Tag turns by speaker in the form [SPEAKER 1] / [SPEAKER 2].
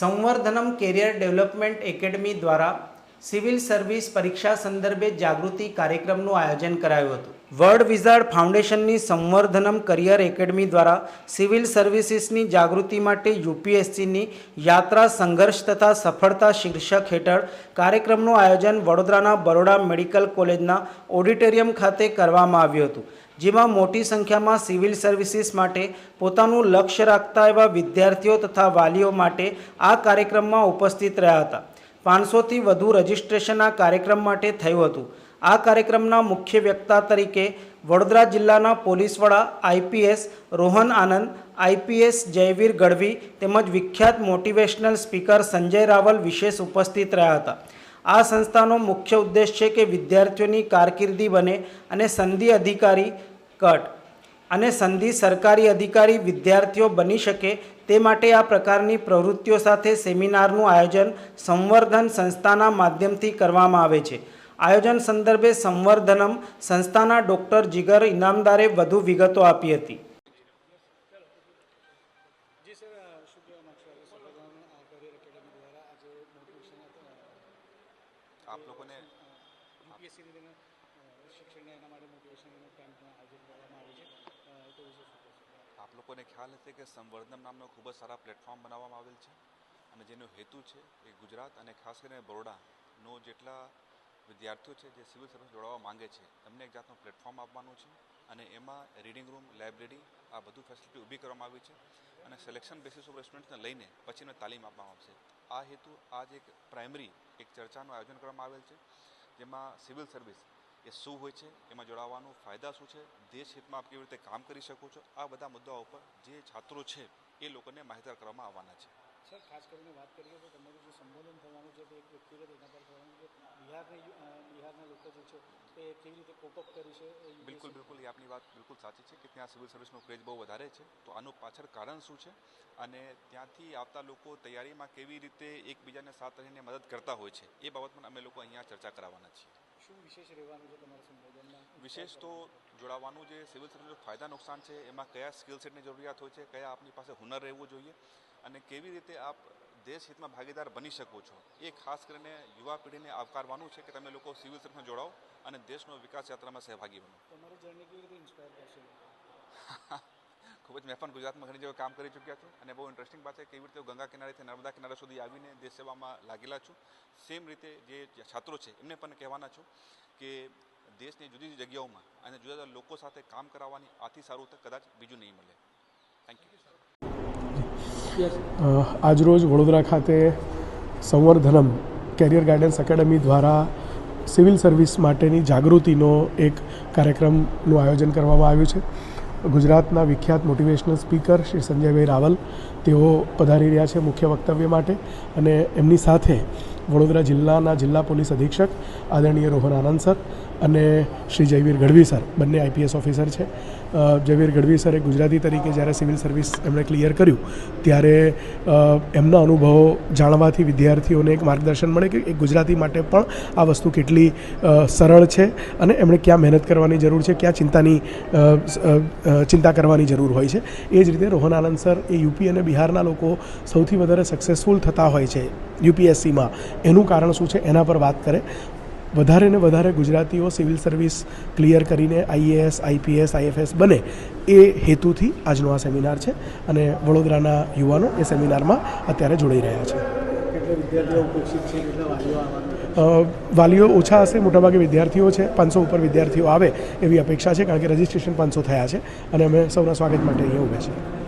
[SPEAKER 1] સંવર્ધનમ career development academy દ્વારા civil service પરીક્ષા સંદર્ભે જાગૃતિ કાર્યક્રમનું આયોજન કરાયું હતું. વર્લ્ડ વિઝાર્ડ ફાઉન્ડેશનની સંવર્ધનમ કરિયર એકેડમી દ્વારા સિવિલ સર્વિસીસની જાગૃતિ માટે યુપીએસસીની યાત્રા સંઘર્ષ તથા સફળતા શીર્ષક હેઠળ કાર્યક્રમનું આયોજન વડોદરાના બરોડા મેડિકલ કોલેજના ઓડિટોરિયમ ખાતે કરવામાં આવ્યું હતું. જેમાં મોટી સંખ્યામાં સિવિલ સર્વિસીસ માટે પોતાનું લક્ષ્ય રાખતા એવા વિદ્યાર્થીઓ તથા વાલીઓ માટે આ કાર્યક્રમમાં ઉપસ્થિત રહ્યા હતા. પાંચસોથી વધુ રજિસ્ટ્રેશન કાર્યક્રમ માટે થયું હતું. આ કાર્યક્રમના મુખ્ય વક્તા તરીકે વડોદરા જિલ્લાના પોલીસ વડા આઈપીએસ રોહન આનંદ આઈપીએસ જયવીર ગઢવી તેમજ વિખ્યાત મોટિવેશનલ સ્પીકર સંજય રાવલ વિશેષ ઉપસ્થિત રહ્યા હતા. આ સંસ્થાનો મુખ્ય ઉદ્દેશ છે કે વિદ્યાર્થીઓની કારકિર્દી બને અને સંધિ અધિકારી કટ અને સંધિ સરકારી અધિકારી વિદ્યાર્થીઓ બની શકે તે માટે આ પ્રકારની પ્રવૃત્તિઓ સાથે સેમિનારનું આયોજન સંવર્ધન સંસ્થાના માધ્યમથી કરવામાં આવે છે. આયોજન સંદર્ભે સંવર્ધનમ સંસ્થાના ડૉક્ટર જીગર ઇનામદારે વધુ વિગતો આપી હતી.
[SPEAKER 2] આપ લોકોને
[SPEAKER 3] યુપીએસસીની તેને એના માટે મોટિવેશનનો કેમ્પનું આયોજન કરવામાં આવ્યું છે અ, તો વિશે શું કહેશો
[SPEAKER 2] આપ લોકોને ખ્યાલ હશે કે સંવર્ધન નામનો ખૂબ જ સારા પ્લેટફોર્મ બનાવવામાં આવેલ છે અને જેનો હેતુ છે એ ગુજરાત અને ખાસ કરીને બરોડાનો જેટલા વિદ્યાર્થીઓ છે જે સિવિલ સર્વિસ જોડાવા માંગે છે એમને એક જાતનું પ્લેટફોર્મ આપવાનું છે અને એમાં રીડિંગ રૂમ, લાઇબ્રેરી આ બધું ફેસિલિટી ઊભી કરવામાં આવી છે અને સિલેક્શન બેસિસ ઓફ સ્ટુડન્ટ્સને લઈને પછીને તાલીમ આપવામાં આવશે. આ હેતુ આજ એક પ્રાઇમરી એક ચર્ચાનું આયોજન કરવામાં આવેલ છે, જેમાં સિવિલ સર્વિસ એ શું હોય છે એમાં જોડાવાનું ફાયદા શું છે દેશ હિતમાં આપ કેવી રીતે કામ કરી શકો છો આ બધા મુદ્દાઓ પર જે છાત્રો છે એ લોકોને માહિતગાર કરવામાં આવવાના છે.
[SPEAKER 3] સર ખાસ કરીને વાત કરીએ તો તમારું જે સંબોધન થવાનું છે તે એક વ્યક્તિગત એના પર થવાનું છે. બિહારની બિહારના લોકો જે છે તે કેવી રીતે કોપઅપ કરી છે
[SPEAKER 2] બિલકુલ બિલકુલ એ આપની વાત બિલકુલ સાચી છે કે ત્યાં સિવિલ સર્વિસનો ક્રેઝ બહુ વધારે છે. તો આનું પાછળ કારણ શું છે? અને ત્યાંથી આવતા લોકો તૈયારીમાં કેવી રીતે એકબીજાને સાથ રહીને મદદ કરતા હોય છે એ બાબત પણ અમે લોકો અહીંયા ચર્ચા કરાવવાના છીએ.
[SPEAKER 3] શું વિશેષ રહેવાનું છે તમારા સંબોધનમાં?
[SPEAKER 2] વિશેષ તો જોડાવાનું જે સિવિલ સર્વિસનો ફાયદા નુકસાન છે એમાં કયા સ્કિલ સેટની જરૂરિયાત હોય છે કયા આપની પાસે હુનર રહેવું જોઈએ અને કેવી રીતે આપ દેશ હિતમાં ભાગીદાર બની શકો છો એ ખાસ કરીને યુવા પેઢીને આવકારવાનું છે કે તમે લોકો સિવિલ સર્વિસમાં જોડાઓ અને દેશનો વિકાસ યાત્રામાં સહભાગી બનો.
[SPEAKER 3] તમારી જર્ની કેવી રીતે ઇન્સ્પાયર કરશે?
[SPEAKER 2] ખૂબ જ મેં પણ ગુજરાતમાં ઘણી જગ્યાએ કામ કરી ચૂક્યા છું અને બહુ ઇન્ટરેસ્ટિંગ વાત છે કેવી રીતે ગંગા કિનારેથી નર્મદા કિનારા સુધી આવીને દેશ સેવામાં લાગેલા છું. સેમ રીતે જે છાત્રો છે, એમને પણ કહેવાના છું કે દેશની જુદી જુદી જગ્યાઓમાં અને જુદા જુદા લોકો સાથે કામ કરાવવાની આથી સારું તો કદાચ બીજું નહીં મળે. થેન્ક યુ
[SPEAKER 4] આજરોજ વડોદરા ખાતે સંવર્ધનમ કેરિયર ગાઈડન્સ એકેડમી દ્વારા સિવિલ સર્વિસ માટેની જાગૃતિનો એક કાર્યક્રમનું આયોજન કરવામાં આવ્યું છે. ગુજરાતના વિખ્યાત મોટિવેશનલ સ્પીકર શ્રી સંજયભાઈ રાવલ, તેઓ પધારી રહ્યા છે મુખ્ય વક્તવ્ય માટે અને એમની સાથે વડોદરા જિલ્લાના જિલ્લા પોલીસ અધિક્ષક આદરણીય રોહન આનંદ સર અને શ્રી જયવીર ગઢવી સર, બંને આઈપીએસ ઓફિસર છે. જયવીર ગઢવી સરે ગુજરાતી તરીકે જ્યારે સિવિલ સર્વિસ એમણે ક્લિયર કર્યું, ત્યારે એમના અનુભવો જાણવાથી વિદ્યાર્થીઓને એક માર્ગદર્શન મળે કે એક ગુજરાતી માટે પણ આ વસ્તુ કેટલી સરળ છે અને એમણે ક્યાં મહેનત કરવાની જરૂર છે, ક્યાં ચિંતાની ચિંતા કરવાની જરૂર હોય છે. એ જ રીતે રોહન આનંદ સર એ યુપી અને બિહારના લોકો સૌથી વધારે સક્સેસફુલ થતા હોય છે યુપીએસસીમાં. એનું કારણ શું છે? એના પર વાત કરે. વધારે ને વધારે ગુજરાતીઓ સિવિલ સર્વિસ ક્લિયર કરીને આઈએએસ આઈપીએસ આઈએફએસ બને એ હેતુથી આજનો આ સેમિનાર છે અને વડોદરાના યુવાનો એ સેમિનારમાં અત્યારે જોડાઈ રહ્યા છે. વાલીઓ ઓછા હશે મોટાભાગે વિદ્યાર્થીઓ છે પાંચસો ઉપર વિદ્યાર્થીઓ આવે એવી અપેક્ષા છે કારણ કે રજિસ્ટ્રેશન પાંચસો થયા છે અને અમે સૌના સ્વાગત માટે અહીંયા ઊભા છીએ.